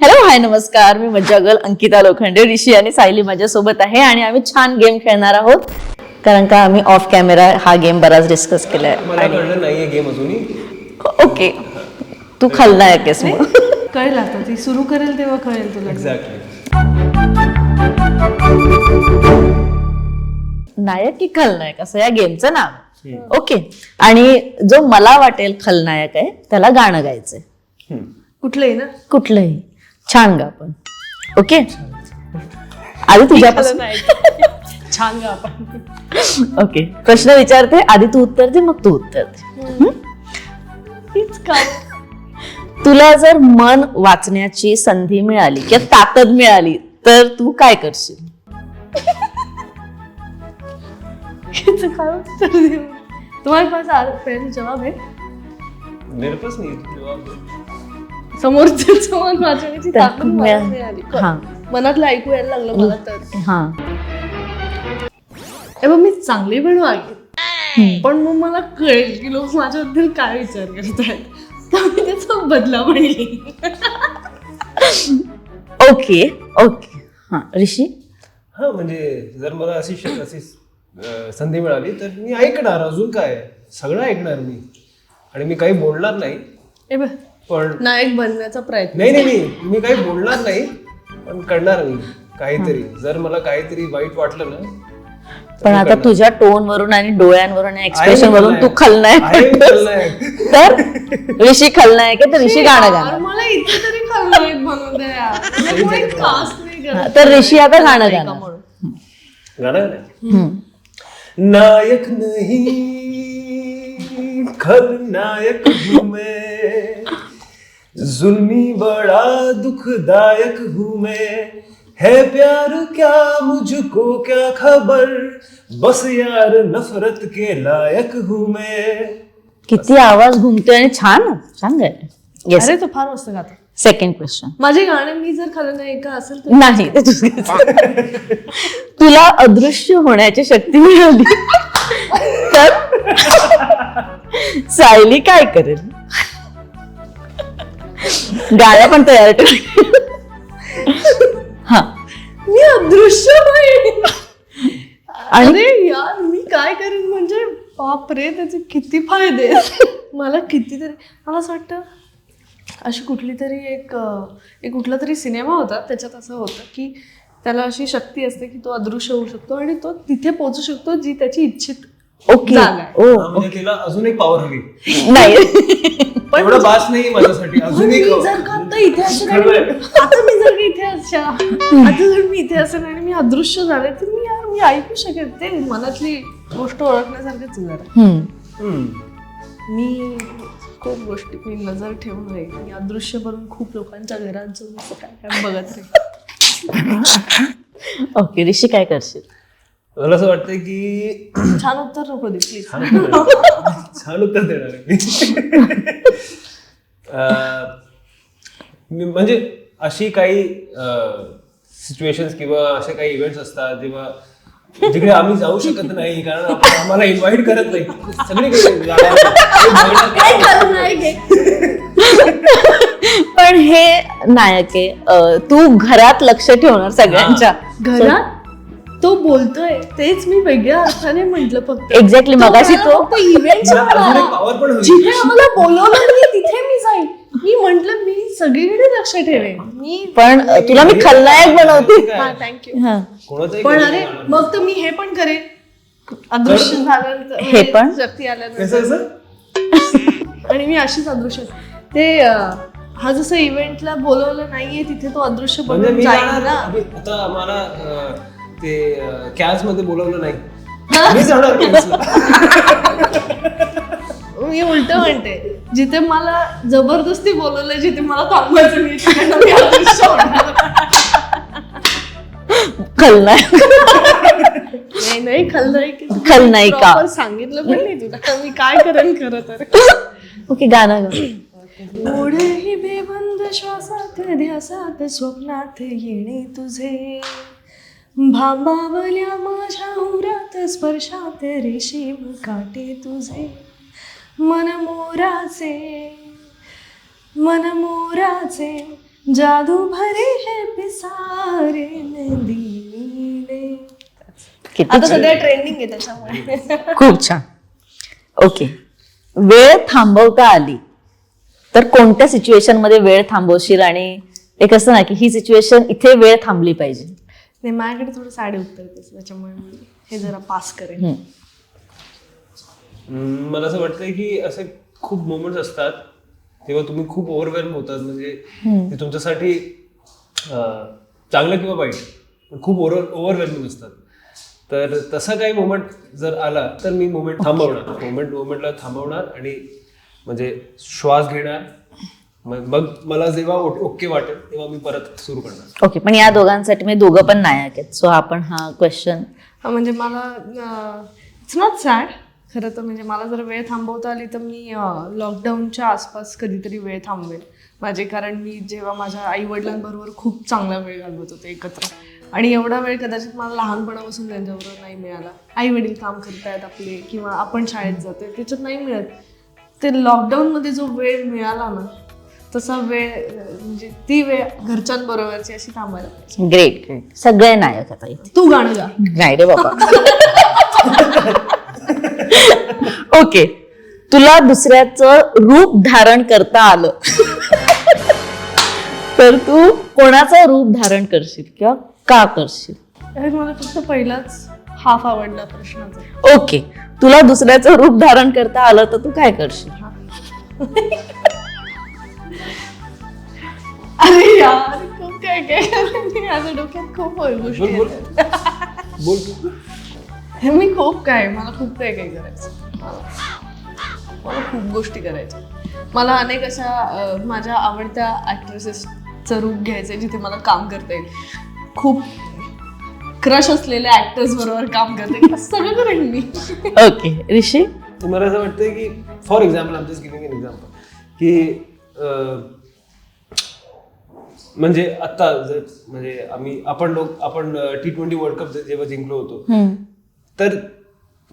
Hello hi नमस्कार. मी मज्जागल अंकिता लोखंडे ऋषी आणि सायली माझ्यासोबत आहे आणि आम्ही छान गेम खेळणार आहोत. कारण का आम्ही ऑफ कॅमेरा हा गेम बराच डिस्कस केलाय. मला कळलं नाहीये गेम अजूनही. ओके तू खलनायक आहेस मग. कळेल आता ती सुरू करेल तेव्हा कळेल तुला. एक्झॅक्टली नायक की खलनायक? असं या गेमचं नाव. ओके आणि जो मला वाटेल खलनायक आहे त्याला गाणं गायचंय. कुठलंही ना? कुठलंही. छान गा पण ओके आधी तुझ्यापासून छान गा आपण. ओके प्रश्न विचारते आधी तू उत्तर दे मग तू उत्तर दे. तीच का तुला जर मन वाचण्याची संधी मिळाली किंवा ताकद मिळाली तर तू काय करशील? काय उत्तर देऊ? पहले जवाब है मेरे पास नहीं है जवाब. दो. समोरचं मन वाचण्याची तर ताकद मला मिळा- मिळाली हा. मनातलं ऐकू यायला लागलं मला तर. हा. ए बघ मी चांगली पण वागेल. पण मग मला कळेल की लोक माझ्याबद्दल काय विचार करतायत. तर मी त्याचा बदला पण घेईन ओके ओके. हा ऋषी? हा म्हणजे जर मला अशी श- अशी अं, संधी मिळाली तर मी ऐकणार. अजून काय? सगळं ऐकणार मी. आणि मी काही बोलणार नाही. ए बघ पण नायक बनण्याचा प्रयत्न नाही नाही नाही मी काही बोलणार नाही पण करणार मी काहीतरी जर मला काहीतरी वाईट वाटलं ना पण मी आता. तुझ्या टोन वरून आणि डोळ्यांवरून आणि एक्सप्रेशन मी वरून तू खलनायक. मी. तर ऋषी खलनायक आहे तर ऋषी गाणं गाणार मला इथे तरी खलनायक बनवू द्या यार. मला कोणी cast नाही हा, करत. तर ऋषी आता गाणं गाणार म्हणून. गाणं हम्म. नायक नहीं खलनायक हूँ मैं जुल्मी बड़ा दुखदायक हूँ मैं। है प्यार क्या मुझको क्या खबर? बस यार नफरत के लायक हूँ मैं। किती आवाज घुमतोय आणि छान छान गायलं येस अरे तो फार मस्त गातो. सेकंड क्वेश्चन माझे गाणे मी जर खलनायिका असेल तर नाही ते तुला अदृश्य होण्याची शक्ती मिळाली. तर? सायली काय करेल? गाड्या पण तयार ठेव हा. मी अदृश्य आणि? अरे यार मी काय करेन म्हणजे? बाप रे त्याचे किती फायदे. मला कितीतरी मला असं वाटतं अशी कुठली तरी एक एक कुठला तरी सिनेमा होता त्याच्यात असं होतं की त्याला अशी शक्ती असते की तो अदृश्य होऊ शकतो आणि तो तिथे पोहोचू शकतो जी त्याची इच्छित ओके. जागा आहे. ओ म्हणजे तिला अजून एक पॉवर हवी. नाही. एवढं बास नाही माझ्यासाठी. पण अजून मी एक जर का आता इथे असेल आणि आता मी जर का इथे अशा आता जर मी इथे असेल आणि मी अदृश्य झाले तर मी यार मी ऐकू शकेल ते मनातली गोष्ट ओळखण्यासारखंच आहे. जरा हम्म. हम्म. मी खूप गोष्टी मी नजर ठेवून राहील. मी अदृश्य बनून खूप लोकांच्या घरात जाऊन असं काय काय बघत राहील. ओके ऋषी काय करशील? मला असं वाटतंय की छान उत्तर नको दे प्लीज छान उत्तर छान उत्तर देणार आहे. मी अं, मी- म्हणजे अशी काही सिच्युएशन किंवा असे काही इव्हेंट्स असतात जेव्हा जिकडे आम्ही जाऊ शकत नाही कारण आपण- आम्हाला इन्व्हाइट करत नाही. सगळीकडे. हे? पण हे नायक आहे. अं, तू घरात लक्ष ठेवणार सगळ्यांच्या. घरात? तो बोलतोय तेच मी वेगळ्या अर्थाने म्हंटल फक्त. एक्झॅक्टली मगाशी तो इव्हेंट मला जिथे आम्हाला बोलवलं नाही तिथे मी जाईन. मी म्हंटल मी सगळीकडे लक्ष ठेवेन. मी पण तुला मी खलनायक बनवते. हा थँक्यू हा. पण अरे. मग तर मी हे पण करेन. अदृश्य झाल्यानंतर हे पण? शक्ती कसं आल्यानंतर. कसं आणि मी अशीच अदृश्य ते हा जसं इव्हेंटला बोलवलं नाहीये तिथे तो अदृश्य म्हणजे बनून जाईल ना. आता आम्हाला ते कॅच मध्ये बोलवलं नाही. मी जाणार कॅचला. मी उलट म्हणते जिथे मला जबरदस्ती बोलवलंय जिथे मला थांबवायचं नाही तिथे मी अदृश्य होणार. खलनायक. नाही नाही खलनायिका खलनायिका. Proper सांगितलं पण नाही तुला. मी काय करेन खरं तर? ओके गाणं गा. बेबंद श्वासात ध्यासात स्वप्नात येणे तुझे. भांबावल्या माझ्या उरात स्पर्शात रेशीम काटे तुझे. मन मोराचे मन मोराचे जादू भरे है पिसारे आता सध्या ट्रेंडिंग आहे त्याच्यामुळे. खूप छान. ओके. वेळ थांबवता आली. तर कोणत्या सिच्युएशनमध्ये वेळ थांबवशील? आणि एक असतं ना की ही सिच्युएशन इथे वेळ थांबली पाहिजे. नाही माझ्याकडे थोडं साडे उत्तर आहे त्याच्यामुळे मी हे जरा पास करेन. मला असं वाटतंय की असे खूप मोमेंट्स असतात तेव्हा तुम्ही खूप ओव्हरवेल्म होतात म्हणजे ते तुमच्यासाठी अं, चांगलं किंवा वाईट खूप ओव्हर ओव्हरवेल्मिंग असतात. तर तसा काही मोमेंट जर आला तर मी मोमेंट थांबवणार. मोमेंट मोमेंटला थांबवणार आणि म्हणजे श्वास घेणार. मग मग मला जेव्हा ओके वाटेल तेव्हा मी परत सुरू करणार. ओके पण या दोघांसाठी मी दोघं पण नायक आहेत सो आपण हा क्वेश्चन हा, म्हणजे मला इट्स नॉट सॅड खरं तर म्हणजे मला जर वेळ थांबवता आली तर मी लॉकडाऊनच्या आसपास कधीतरी वेळ थांबवेल माझे कारण मी जेव्हा माझ्या आई वडिलांबरोबर खूप चांगला वेळ घालवत होते एकत्र. आणि एवढा वेळ कदाचित मला लहानपणापासून त्यांच्याबरोबर नाही मिळाला. आई वडील काम करतायत आपले किंवा आपण शाळेत जातोय त्याच्यात नाही मिळत. ते लॉकडाऊनमध्ये जो वेळ मिळाला ना तसा वेळ म्हणजे ती वेळ घरच्यांबरोबरची अशी पाहिजे. ग्रेट ग्रेट सगळे नायक आता इथे तू गाणं गा. नाही रे बाबा. ओके. तुला दुसऱ्याचं रूप धारण करता आलं. तर तू कोणाचं रूप धारण करशील किंवा का करशील? अरे मला फक्त पहिलाच हाफ आवडला प्रश्नाचा. ओके. तुला दुसऱ्याचं रूप धारण करता आलं तर तू काय करशील? अरे यार. खूप काय काय माझ्या डोक्यात खूप गोष्टी बोल बोल. आहेत. बोल. तू. हे मी खूप काय मला खूप काय काय करायचं. मला खूप गोष्टी करायच्या. मला अनेक अशा अं, माझ्या आवडत्या ऍक्ट्रेसेसचं रूप घ्यायचंय जिथे मला काम करता येईल. खूप क्रश असलेल्या ऍक्टर्स बरोबर काम करता सगळं करेन मी. ओके ऋषी? मला असं वाटतंय की for example I'm just giving an example की अं, म्हणजे आता म्हणजे आम्ही आपण लोक आपण टी ट्वेंटी वर्ल्ड कप जेव्हा जिंकलो होतो. तर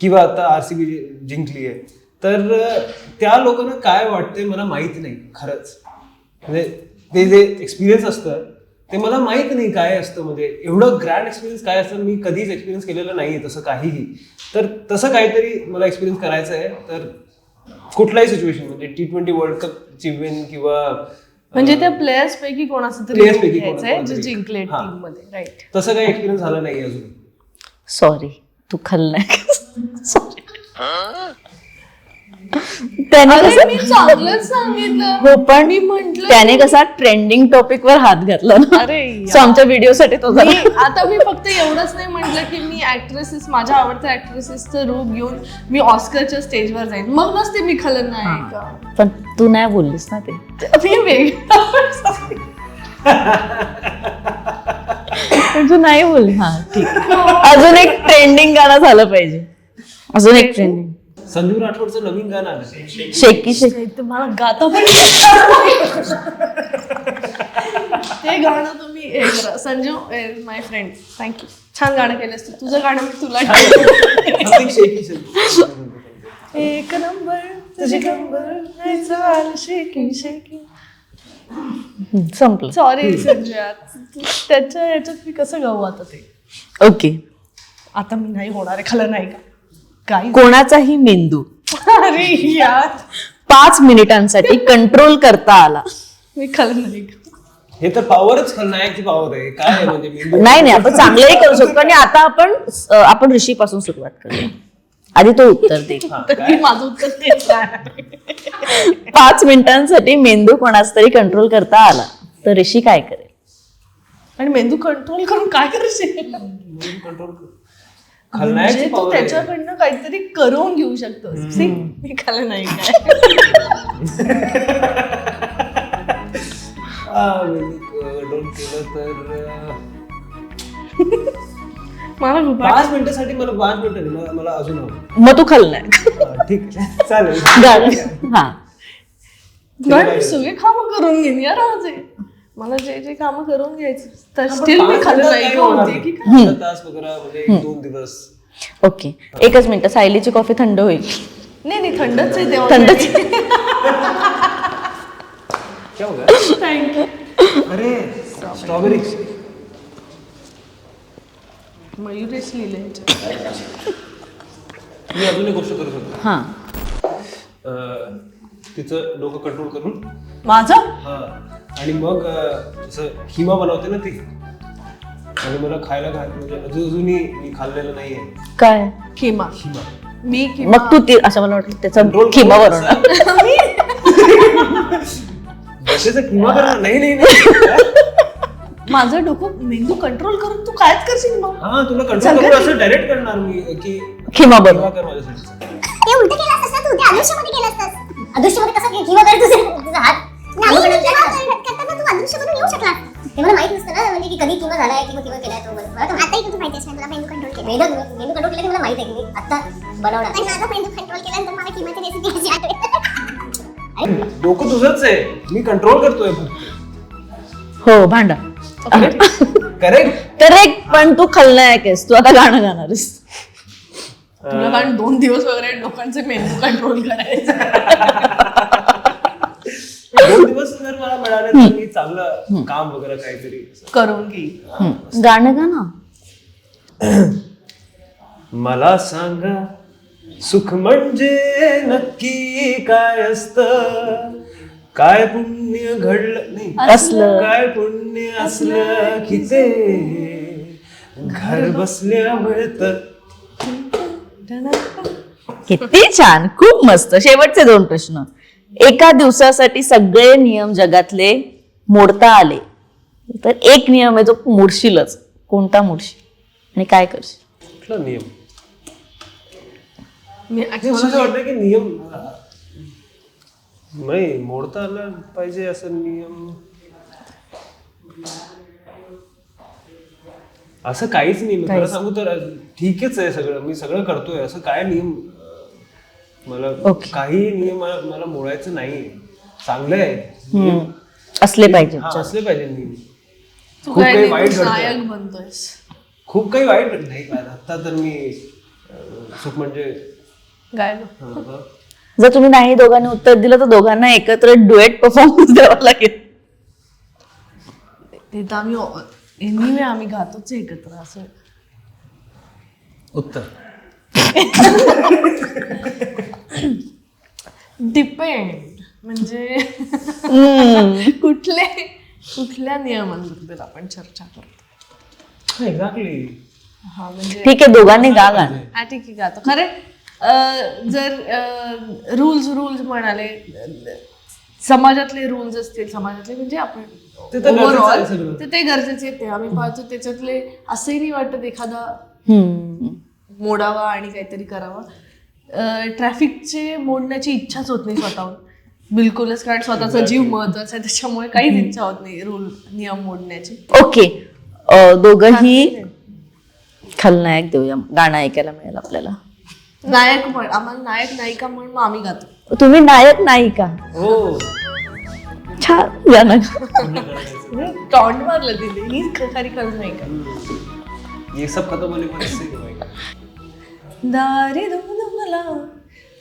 किंवा आता आर सी बी जिंकली आहे तर त्या लोकांना काय वाटतंय मला माहिती नाही खरंच. म्हणजे ते जे एक्सपिरियन्स असतं ते मला माहीत नाही काय असतं. म्हणजे एवढं ग्रँड एक्सपिरियन्स काय असतं मी कधीच एक्सपिरियन्स केलेलं नाही तसं काहीही. तर तसं काहीतरी मला एक्सपिरियन्स करायचं आहे. तर कुठलाही सिच्युएशन म्हणजे टी ट्वेंटी वर्ल्ड कपची विन किंवा म्हणजे त्या प्लेयर्स पैकी कोणाचं रूप पैकी कोणाचं जे तरी. जिंकले हा. टीममध्ये राईट तसं काही एक्सपिरियन्स झाला नाही अजून? सॉरी तू सॉरी त्याने कसं मी चांगलंच सांगितलं. हो पण मी म्हंटल त्याने कसा ट्रेंडिंग टॉपिक वर हात घातला ना. अरे सो आमच्या व्हिडिओ साठी तो मी जरा आता मी फक्त एवढंच नाही म्हटलं की मी ऍक्ट्रेसेस माझ्या आवडत्या ऍक्ट्रेसेसचं रूप घेऊन मी ऑस्करच्या स्टेजवर जाईन. मग नसते मी खलनायक. पण तू नाही बोललीस ना ते. तू नाही बोलली हा ठीक. आहे. अजून एक ट्रेंडिंग गाणं झालं पाहिजे. अजून एक ट्रेंडिंग संदीप राठोडचं नवीन गाणं आलं. Shaky shaky. ते मला गाता पण ते गाणं तुम्ही संजू माय फ्रेंड थँक्यू छान गाणं केलंस तू. तुझं गाणं मी तुला. एक नंबर तुझी शेकिंग शेकिंग संपलं. सॉरी संजय. त्याच्या ह्याच्यात मी कसं गाऊ आता ते? ओके आता मी नाही होणार आहे खलं नाही का? काही कोणाचाही मेंदू. अरे यार. पाच मिनिटांसाठी कंट्रोल करता आला. मी खलं नाही का? हे तर पॉवरच खलनायकची पॉवर आहे. काय आहे म्हणजे मेंदू? नाही नाही आपण चांगलंही करू शकतो आणि आता आपण अं, आपण ऋषी पासून सुरुवात करूया. आधी तो उत्तर दे. माझं उत्तर तेच आहे? पाच मिनिटांसाठी मेंदू कोणाच तरी कंट्रोल करता आला. तर ऋषी काय करेल? आणि मेंदू कंट्रोल करून काय करशील? कंट्रोल म्हणजे तू त्याच्याकडनं काहीतरी करून घेऊ शकतो See? मी नाही काय कंट्रोल केलं तर अं, मला पाच मिनिटासाठी मला पाच मिनिटं नाही, मला- मला अजून हवं मग तू खलनाय हा, ठीक आहे. चालेल. हा. सगळे कामं करून घेईन यार आज हे. मला जे जे कामं करून घ्यायचे तर स्टील मी नाही होते. की काय? अर्धा तास वगैरे म्हणजे एक दोन दिवस. ओके. एकच मिनिट सायलीची कॉफी थंड होईल. नाही नाही थंडच आहे तेव्हा. थंडच. क्या होगा थँक्यू अरे स्ट्रॉबेरी मयुरेश लिहिलंय ह्याच्यात. मी अजून एक गोष्ट करू शकतो. हा. अं, तिचं डोकं कंट्रोल करून. माझं? हा. आणि मग अं, असं खिमा बनवते ना ती आणि मला खायला घाल म्हणजे अजून अजूनही मी खाल्लेलं नाहीये. काय? खिमा. खिमा. मी खिमा. मग तू ती असं मला वाटलं त्याचा खिमा बनवणार बसेचा खिमा करणार नाही नाही नाही. माझं डोकं मेंदू कंट्रोल करून तू कायच करशील मग? हा तुला कंट्रोल करून असं डायरेक्ट करणार मी की खिमा कर माझ्यासाठी. ते उलट केलं असतं ना तू ते अदृश्यमध्ये केलं अदृश्यमध्ये कसं किंवा कर तुझे तुझा हात. नाही करताना तू अदृश्यमधून येऊ शकला. ते मला माहीत नसतं ना म्हणजे की कधी किंवा झालाय किंवा किंवा केलाय तो. मला तर आताही तुझं माहिती असणार तुला मेंदू कंट्रोल केलं मेंदू मेंदू कंट्रोल केलं की मला माहीत आहे की मी आता बनवणार. पण माझा मेंदू कंट्रोल केल्यानंतर मला किंवा रेसिपी अशी डोकं तुझंच आहे. मी कंट्रोल करतोय हो भांडा. करेक्ट करेक्ट पण तू खलनायक आहेस तू आता गाणं गाणारस तुला कारण दोन दिवस वगैरे लोकांचे मेंदू कंट्रोल करायचं. दोन दिवस जर मला मिळाले तर मी चांगलं काम वगैरे काहीतरी असं. करून घेईल गाणं गा ना. मला सांगा सुख म्हणजे नक्की काय असत? काय पुण्य घडलं? नाही. असलं. काय पुण्य असलं की ते? घर बसल्या मिळत किती छान खूप मस्त. शेवटचे दोन प्रश्न. एका दिवसासाठी सगळे नियम जगातले मोडता आले. तर एक नियम आहे जो मोडशीलच. कोणता मोडशील? आणि काय करशील? कुठला नियम? मी मला असं वाटतं की नियम नाही मोडता आला पाहिजे असं नियम. असं काहीच नाही मी खरं सांगू तर ठीकच आहे सगळं मी सगळं करतोय. असं काय नियम? अं, मला Okay. काही नियम मला मला मोडायचं नाही. चांगलं आहे. हम्म. असले पाहिजे. हा, असले पाहिजे नियम. तू खूप काही वाईट घडतंय. बनतोयस खूप काही वाईट नाही आता तर मी अं, सुख म्हणजे गायलो हा, हा. जर तुम्ही नाही दोघांनी उत्तर दिलं तर दोघांना एकत्र डुएट परफॉर्मन्स द्यावा लागेल. ते तर आम्ही एनिवे आम्ही गातोच एकत्र असं. उत्तर. डिपेंड म्हणजे कुठले कुठल्या नियमांबद्दल आपण चर्चा करतो. एक्झॅक्टली हा म्हणजे ठीक आहे दोघांनी गा गाणं. हा ठीक आहे गातो. खरे जर रूल्स रूल्स म्हणाले समाजातले रूल्स असतील समाजातले म्हणजे आपण ओव्हरऑल. तर ते गरजेचे आहेत ते. आम्ही पाहतो त्याच्यातले असंही नाही वाटत एखादा. मोडावा आणि काहीतरी करावा. ट्रॅफिकचे मोडण्याची इच्छाच होत नाही स्वतःहून. बिलकुलच कारण स्वतःचा जीव महत्त्वाचा आहे त्याच्यामुळे काहीच इच्छा होत नाही रूल नियम मोडण्याची. ओके दोघंही खलनायक देऊया गाणं ऐकायला मिळेल आपल्याला. नायक म्हण आम्हाला नायक नायिका म्हणून मग आम्ही गातो तुम्ही नायक नाही का हो छान गाणं. टॉन्ट मारलं दिले ही खरी खरं नाही का ये सब खत्म होने पर इससे? दारी दुमदुमला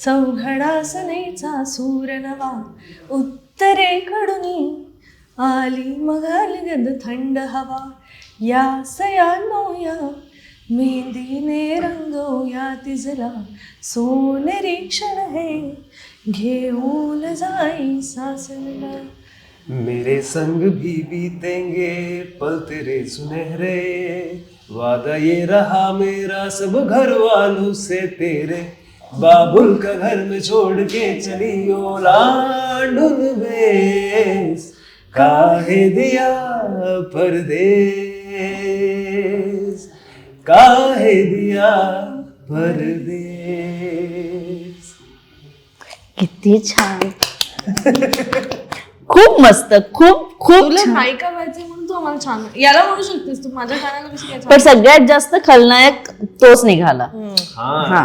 चौघडा सनेचा सूर नवा उत्तरेकडून आली मघाली गंध थंड हवा या सयानो या मेहंदीने रंगवया तिजला सोनेरी क्षण हे घेऊन जाई सासरला मेरे संग भी बीतेंगे पल तेरे सुनहरे, वादा ये रहा मेरा सब घर वालों से तेरे। बाबुल का घर में छोड़ के चली ओ लाडुन बेस काहे दिया परदेस। काहे दिया परदेस किती छान. खूप मस्त खूप खूप तुला छान. नायिका व्हायचं म्हणून तू आम्हाला छान याला म्हणू शकतेस तू माझ्या काय पण सगळ्यात जास्त खलनायक तोच निघाला. हा. हा.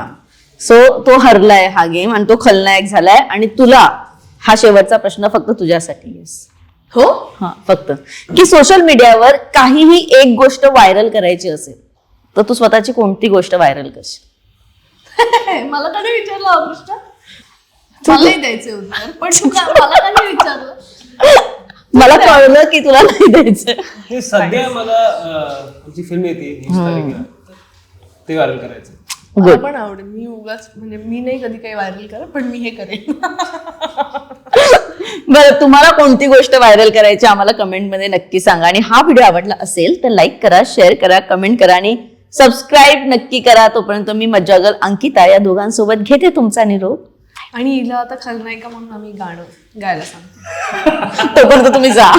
सो तो हरलाय हा गेम आणि तो खलनायक झालाय आणि तुला हा शेवटचा प्रश्न फक्त तुझ्यासाठी येस. हो? हा फक्त. की सोशल मीडियावर काहीही एक गोष्ट व्हायरल करायची असेल तर तू स्वतःची कोणती गोष्ट व्हायरल करशील? मला का नाही विचारलं प्रश्न मलाही द्यायचे उत्तर पण तू का मला का नाही विचारलं? मला कळलं की तुला नाही द्यायचं. हे सध्या मला अं, आमची फिल्म येते वीस तारखेला ते व्हायरल करायचं. मला गुड पण आवडेल. मी उगाच म्हणजे मी नाही कधी काही व्हायरल करत पण मी हे करेन. बरं तुम्हाला कोणती गोष्ट व्हायरल करायची आम्हाला कमेंटमध्ये नक्की सांगा. आणि हा व्हिडिओ आवडला असेल तर लाईक करा शेअर करा कमेंट करा आणि सबस्क्राईब नक्की करा तोपर्यंत मी मज्जागल अंकिता या दोघांसोबत घेते तुमचा निरोप. आणि हिला आता खलनायिका म्हणून आम्ही गाणं गायला सांगतो. तोपर्यंत तुम्ही जा.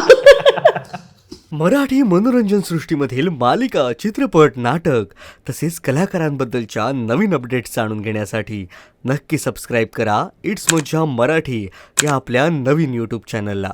मराठी मनोरंजन सृष्टीमधील मालिका चित्रपट नाटक तसेच कलाकारांबद्दलच्या नवीन अपडेट्स जाणून घेण्यासाठी नक्की सबस्क्राईब करा. इट्स मज्जा मराठी या आपल्या नवीन यूट्यूब चॅनलला